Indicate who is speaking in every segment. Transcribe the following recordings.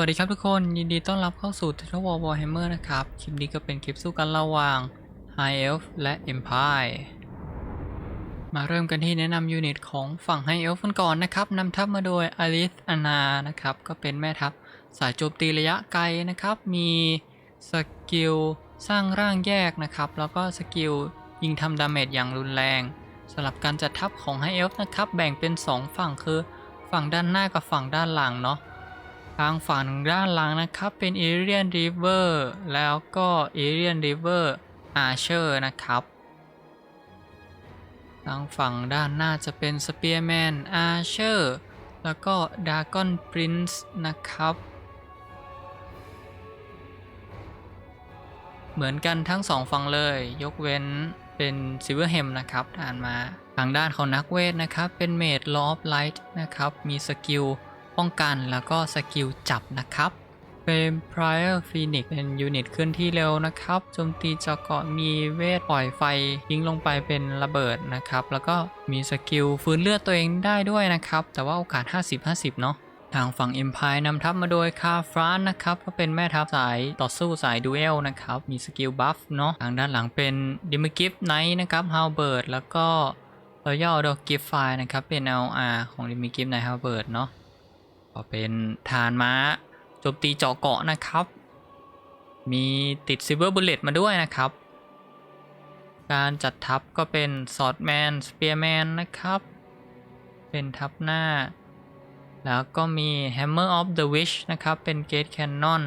Speaker 1: วัสดีครับทุกคนยินดีต้อนรับเข้าสู่ Total War Warhammer นะครับ คลิปนี้ก็เป็นคลิปสู้กันระหว่าง High Elf และ Empire มาเริ่มกันที่แนะนำยูนิตของฝั่ง High Elf กันก่อนนะครับนำทัพมาโดย Alith Anna นะครับ ก็เป็นแม่ทัพสายโจมตีระยะไกลนะครับ มีสกิลสร้างร่างแยกนะครับ แล้วก็สกิลยิงทำดาเมจอย่างรุนแรงสำหรับการจัดทัพของ High Elf นะครับ แบ่งเป็น 2 ฝั่งคือฝั่งด้านหน้ากับฝั่งด้านหลังเนาะ ทางฝั่งด้านหลังนะครับเป็น a r i a n River แล้วก็ a r i a n River Archer นะครับ ทางฝั่งด้านหน้าจะเป็น Spearman Archer แล้วก็ Dragon Prince นะครับ เหมือนกันทั้งสองฝั่งเลยยกเว้นเป็น Silverhem นะครับอ่านมา ทางด้านของนักเวทนะครับเป็น Mage Law of Light นะครับมีสกิล ป้องกันแล้วก็สกิลจับนะครับเป็น Prior Phoenix เป็นยูนิตเคลื่อนที่เร็วนะครับโจมตีเจาะเกาะมีเวทปล่อยไฟทิ้งลงไปเป็นระเบิดนะครับ แล้วก็มีสกิลฟื้นเลือดตัวเองได้ด้วยนะครับ แต่ว่าโอกาส 50-50 เนาะทางฝั่ง Empire นำทัพมาโดยคาฟรานนะครับก็เป็นแม่ทัพสายต่อสู้สายดูเอลนะครับ มีสกิลบัฟเนาะทางด้านหลังเป็นดิมกิฟไนท์นะครับฮาวเบิร์ดแล้วก็ Royal d o g Gift File นะครับเป็น LR ของดิมกิฟไนท์ฮาวเบิร์ดเนาะ ก็เป็นฐานม้าโจมตีเจาะเกาะนะครับ มีติดซิเ e อร์บุลเลตมาด้วยนะครับ การจัดทัพก็เป็นสอดแมนสเปียร์แมนนะครับ เป็นทัพหน้า แล้วก็มี Hammer of the Witch นะครับ เป็นเกตแคนนอน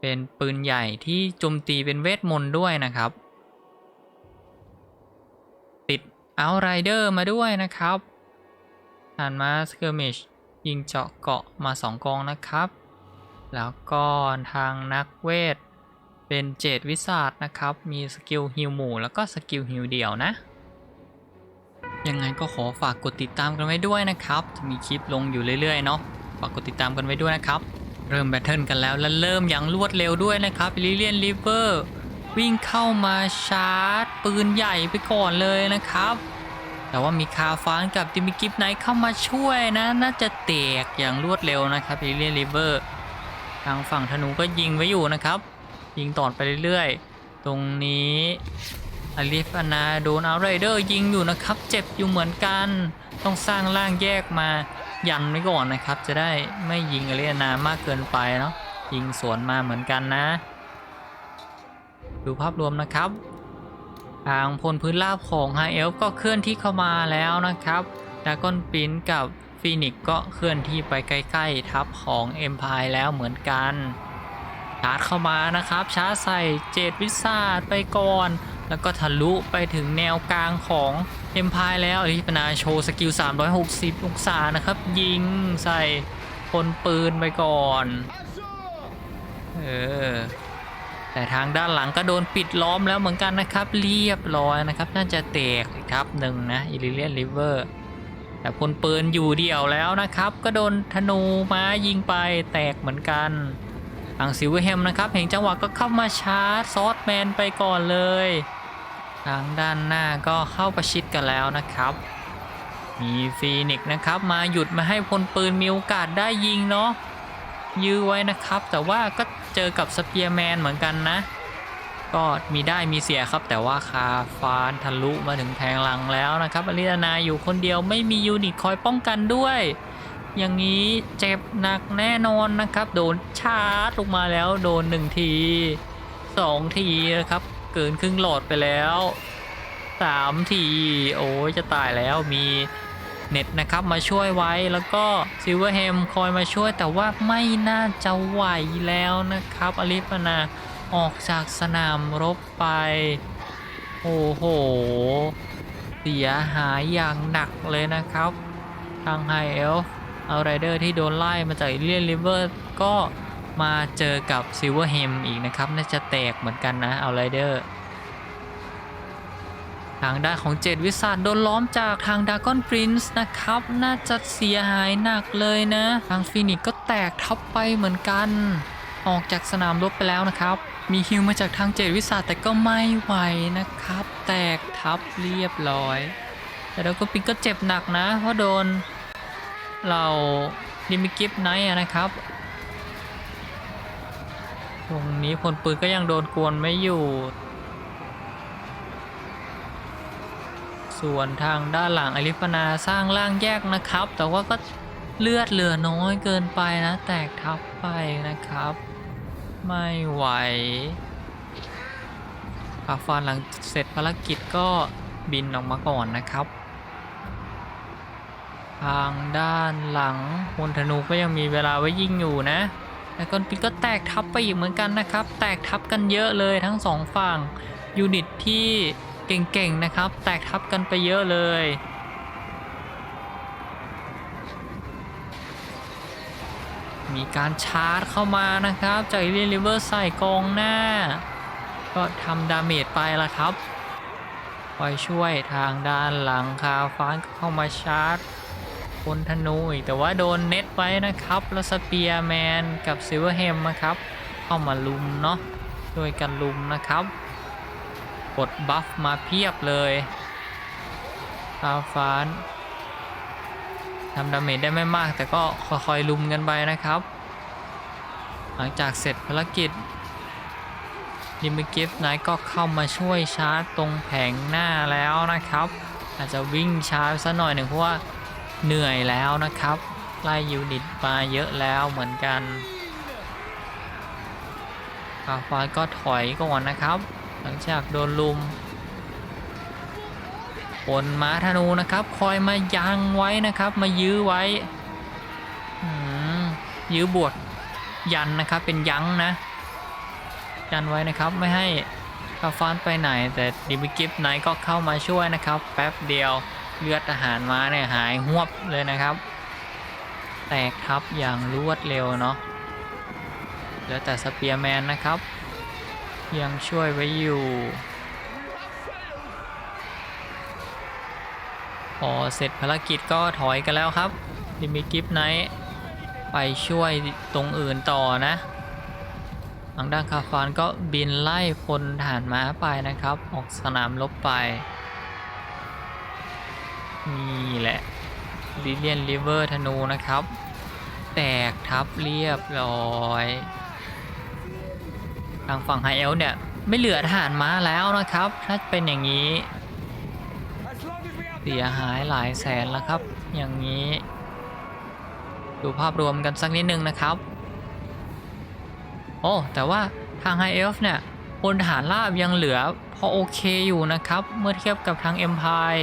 Speaker 1: เป็นปืนใหญ่ที่โจมตีเป็นเวทมนต์ด้วยนะครับ ติด Outrider มาด้วยนะครับฐานม้า Skirmish ยิงเจาะเกาะมา 2 กองนะครับ แล้วก็ทางนักเวท เป็นเจดวิสาดนะครับ มีสกิลฮิวหมู่แล้วก็สกิลฮิวเดี่ยวนะ ยังไงก็ขอฝากกดติดตามกันไว้ด้วยนะครับ จะมีคลิปลงอยู่เรื่อยๆเนาะ ฝากกดติดตามกันไว้ด้วยนะครับ เริ่มแบทเทิลกันแล้วและเริ่มอย่างรวดเร็วด้วยนะครับลิเลียนริเวอร์วิ่งเข้ามาชาร์จ ปืนใหญ่ไปก่อนเลยนะครับ แต่ว่ามีคาฟานกับดิมิกิฟไนเข้ามาช่วยนะ น่าจะแตกอย่างรวดเร็วนะครับลิเลียนริเวอร์ทางฝั่งธนูก็ยิงไว้อยู่นะครับ ยิงต่อไปเรื่อยๆ ตรงนี้อลิฟอานาโดนเอาไรเดอร์ยิงอยู่นะครับ เจ็บอยู่เหมือนกัน ต้องสร้างร่างแยกมายันไว้ก่อนนะครับ จะได้ไม่ยิงอลิฟอานามากเกินไปเนาะยิงสวนมาเหมือนกันนะ ดูภาพรวมนะครับ ทางพลพื้นราบของไฮเอลก็เคลื่อนที่เข้ามาแล้วนะครับดากอนปินกับฟีนิกก็เคลื่อนที่ไปใกล้ๆทัพของเอ็มพายแล้วเหมือนกันชาร์จเข้ามานะครับชาร์จใส่เจดวิสาดไปก่อน แล้วก็ทะลุไปถึงแนวกลางของเอ็มพายแล้วอลิปนาโชว์สกิล 360 องศานะครับ ยิงใส่คนปืนไปก่อน เออ แต่ทางด้านหลังก็โดนปิดล้อมแล้วเหมือนกันนะครับ เรียบร้อยนะครับ น่าจะแตกอีกครับหนึ่งนะอิลิเลียนริเวอร์แต่พลปืนอยู่เดี่ยวแล้วนะครับ ก็โดนธนูม้ายิงไปแตกเหมือนกันทางซิลเวอร์แฮมนะครับ เห็นจังหวะก็เข้ามาชาร์จซอสแมนไปก่อนเลย ทางด้านหน้าก็เข้าประชิดกันแล้วนะครับ มีฟีนิกซ์นะครับ มาหยุดมาให้พลปืนมีโอกาสได้ยิงเนาะยื้อไว้นะครับ แต่ว่าก็ เจอกับสเปียร์แมนเหมือนกันนะ ก็มีได้มีเสียครับ แต่ว่าคาฟานทะลุมาถึงแทงหลังแล้วนะครับอลิยานาอยู่คนเดียวไม่มียูนิตคอยป้องกันด้วย อย่างนี้เจ็บหนักแน่นอนนะครับ โดนชาร์จลงมาแล้วโดนหนึ่งทีสองทีนะครับ เกินครึ่งหลอดไปแล้วสามที โอ้ยจะตายแล้วมี เน็ตนะครับมาช่วยไว้แล้วก็ซิลเวอร์แฮมคอยมาช่วยแต่ว่าไม่น่าจะไหวแล้วนะครับอลิฟนาออกจากสนามรบไป โอ้โห เสียหายอย่างหนักเลยนะครับ ทางไฮเอลเอาไรเดอร์ที่โดนไล่มาจากเลียนริเวอร์ก็มาเจอกับซิลเวอร์แฮมอีกนะครับ น่าจะแตกเหมือนกันนะเอาไรเดอร์ ทางด้านของเจดวิสาดโดนล้อมจากทางดากอนปรินซ์นะครับ น่าจะเสียหายหนักเลยนะ ทางฟินิกก็แตกทับไปเหมือนกัน ออกจากสนามรบไปแล้วนะครับ มีฮิวมาจากทางเจดวิสาดแต่ก็ไม่ไหวนะครับ แตกทับเรียบร้อย แต่ดากอนปรินก็เจ็บหนักนะ เพราะโดนเราดิมิกิฟไนท์นะครับ ตรงนี้พลปืนก็ยังโดนกวนไม่อยู่ ส่วนทางด้านหลังอลิฟนาสร้างร่างแยกนะครับ แต่ว่าก็เลือดเหลือน้อยเกินไปนะ แตกทับไปนะครับ ไม่ไหวคาฟานหลังเสร็จภารกิจก็บินออกมาก่อนนะครับ ทางด้านหลังมนธนูก็ยังมีเวลาไว้ยิงอยู่นะแล้วก็ปิดก็แตกทับไปอีกเหมือนกันนะครับ แตกทับกันเยอะเลยทั้งสองฝั่งยูนิตที่ เก่งๆนะครับ แตกทับกันไปเยอะเลย มีการชาร์จเข้ามานะครับ จากอีเลียนริเวอร์ใส่กองหน้า ก็ทำดาเมจไปละครับคอยช่วยทางด้านหลังคาฟ้านก็เข้ามาชาร์จคนธนูอีกแต่ว่าโดนเน็ตไว้นะครับ แล้วสเปียร์แมนกับซิลเวอร์เฮมนะครับ เข้ามาลุมเนาะช่วยกันลุมนะครับ กดบัฟมาเพียบเลยคาฟานทำดาเมจได้ไม่มากแต่ก็ค่อยๆลุมกันไปนะครับ หลังจากเสร็จภารกิจดิมิกิฟไนท์ก็เข้ามาช่วยชาร์จตรงแผงหน้าแล้วนะครับ อาจจะวิ่งช้าซะหน่อยหนึ่งเพราะว่าเหนื่อยแล้วนะครับไล่ยูนิตมาเยอะแล้วเหมือนกันคาฟานก็ถอยก่อนนะครับ หลังจากโดนลุมปนม้าธนูนะครับ คอยมายังไว้นะครับ มายื้อไว้อยื้อบวกยันนะครับ เป็นยั้งนะ ยันไว้นะครับไม่ให้คาฟานไปไหน แต่ดิบิกิฟไนก็เข้ามาช่วยนะครับ แป๊บเดียวเลือดทหารม้าเนี่ยหายหวบเลยนะครับ แตกทับอย่างรวดเร็วเนาะเหลือแต่สเปียร์แมนนะครับ ยังช่วยไว้อยู่ พอเสร็จภารกิจก็ถอยกันแล้วครับดิมิกิฟไนท์ไปช่วยตรงอื่นต่อนะทางด้านคาฟานก็บินไล่พลทหารม้าไปนะครับ ออกสนามรบไป นี่แหละลิเลียนริเวอร์ธนูนะครับ แตกทับเรียบร้อย ทางฝั่งไฮเอลเนี่ย ไม่เหลือทหารม้าแล้วนะครับ ถ้าเป็นอย่างนี้เสียหายหลายแสนแล้วครับ อย่างนี้ ดูภาพรวมกันสักนิดนึงนะครับ โอ้ แต่ว่าทางไฮเอลเนี่ยพลทหารราบยังเหลือพอโอเคอยู่นะครับ เมื่อเทียบกับทางเอ็มพาย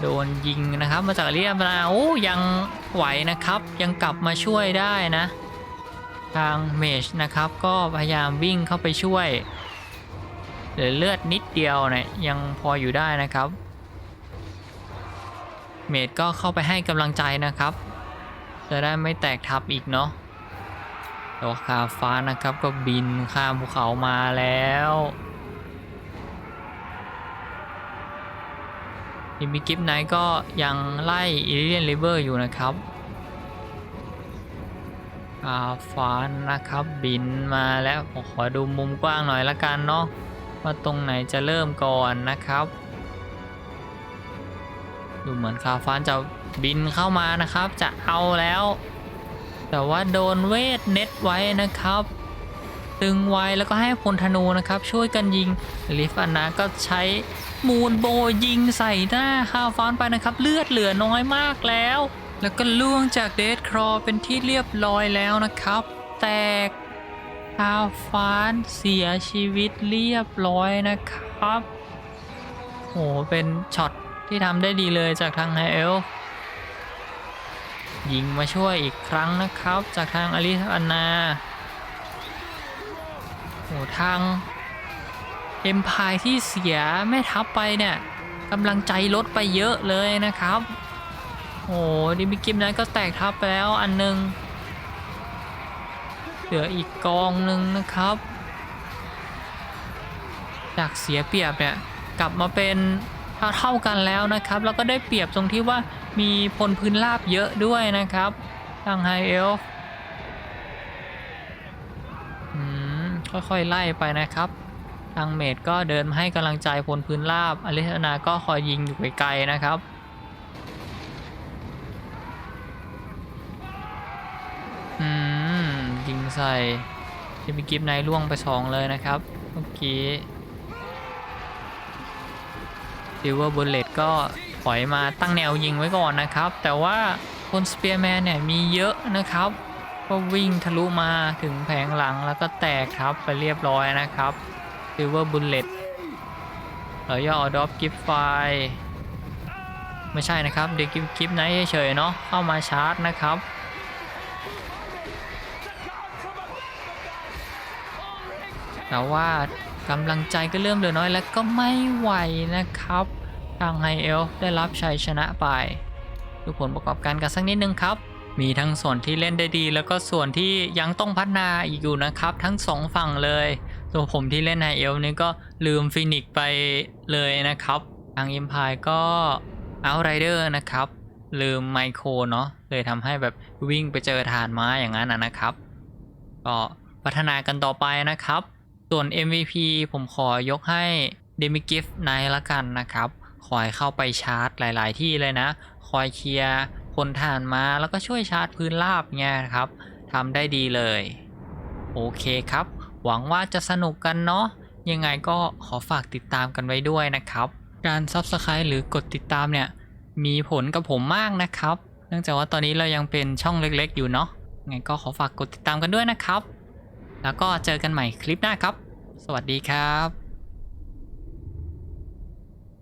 Speaker 1: โดนยิงนะครับมาจากเรียบนาโอ้ยังไหวนะครับ ยังกลับมาช่วยได้นะ ทางเมจนะครับก็พยายามวิ่งเข้าไปช่วยเหลือเลือดนิดเดียวเนี่ยยังพออยู่ได้นะครับ เมจก็เข้าไปให้กำลังใจนะครับ จะได้ไม่แตกทับอีกเนาะตัวคาฟ้านะครับก็บินข้ามภูเขามาแล้วดิมิกิฟไนก็ยังไล่อิเลียนริเวอร์อยู่นะครับาฟานนะครับบินมาแล้วผมขอดูมุมกว้างหน่อยละกันเนาะว่าตรงไหนจะเริ่มก่อนนะครับ ดูเหมือนคาฟานจะบินเข้ามานะครับ จะเอาแล้ว แต่ว่าโดนเวทเน็ตไว้นะครับ ตึงไว้แล้วก็ให้พลธนูนะครับ ช่วยกันยิงลิฟอันนาก็ใช้มูนโบยิงใส่หน้าคาฟานไปนะครับ เลือดเหลือน้อยมากแล้ว แล้วก็ล่วงจากเดดครอเป็นที่เรียบร้อยแล้วนะครับ แตกคาฟานเสียชีวิตเรียบร้อยนะครับโหเป็นช็อตที่ทำได้ดีเลยจากทางไฮเอลยิงมาช่วยอีกครั้งนะครับ จากทางอลิอันนาโหทางเอ็มพายที่เสียแม่ทัพไปเนี่ยกำลังใจลดไปเยอะเลยนะครับ โอ้ดิมิกิมนั้นก็แตกทัพไปแล้วอันหนึง เหลืออีกกองหนึ่งนะครับจากเสียเปรียบเนี่ยกลับมาเป็นเท่ากันแล้วนะครับ แล้วก็ได้เปรียบตรงที่ว่ามีพลพื้นราบเยอะด้วยนะครับทางไฮเอลฟ์ค่อยๆไล่ไปนะครับ ทางเมดก็เดินมาให้กำลังใจพลพื้นราบอลิสนาก็คอยยิงอยู่ไกลๆนะครับ ใส่ที่มีกิฟไนท์ล่วงไปสองเลยนะครับ เมื่อกี้ซิลเวอร์บุลเลตก็ถอยมาตั้งแนวยิงไว้ก่อนนะครับ แต่ว่าคนสเปียร์แมนเนี่ยมีเยอะนะครับ ก็วิ่งทะลุมาถึงแผงหลังแล้วก็แตกครับไปเรียบร้อยนะครับซิลเวอร์บุลเลตเราย่ออดอฟกิฟไฟไม่ใช่นะครับเด็กกิฟกิฟไนท์เฉยเนาะเข้ามาชาร์จนะครับ แต่ว่ากำลังใจก็เริ่มเหลือน้อยแล้วก็ไม่ไหวนะครับ ทางไฮเอลได้รับชัยชนะไป ดูผลประกอบการกันสักนิดนึงครับ มีทั้งส่วนที่เล่นได้ดี แล้วก็ส่วนที่ยังต้องพัฒนาอีกอยู่นะครับ ทั้งสองฝั่งเลยตัวผมที่เล่นไฮเอลนี่ก็ลืมฟินิกไปเลยนะครับ ทางอิมพายก็เอาไรเดอร์นะครับ ลืมไมโครเนาะเลยทำให้แบบวิ่งไปเจอฐานไม้อย่างนั้นนะครับ ก็พัฒนากันต่อไปนะครับ ส่วน MVP ผมขอยกให้เดมิกิฟไนละกันนะครับคอยเข้าไปชาร์จหลาย ๆ ที่เลยนะ คอยเคลียร์คนฐานมาแล้วก็ช่วยชาร์จพื้นราบเงี้ยครับทำได้ดีเลย โอเคครับ หวังว่าจะสนุกกันเนาะยังไงก็ขอฝากติดตามกันไว้ด้วยนะครับ การ Subscribe หรือกดติดตามเนี่ย มีผลกับผมมากนะครับ เนื่องจากว่าตอนนี้เรายังเป็นช่องเล็ก ๆ อยู่เนาะยังไงก็ขอฝากกดติดตามกันด้วยนะครับ แล้วก็เจอกันใหม่คลิปหน้าครับ สวัสดีครับ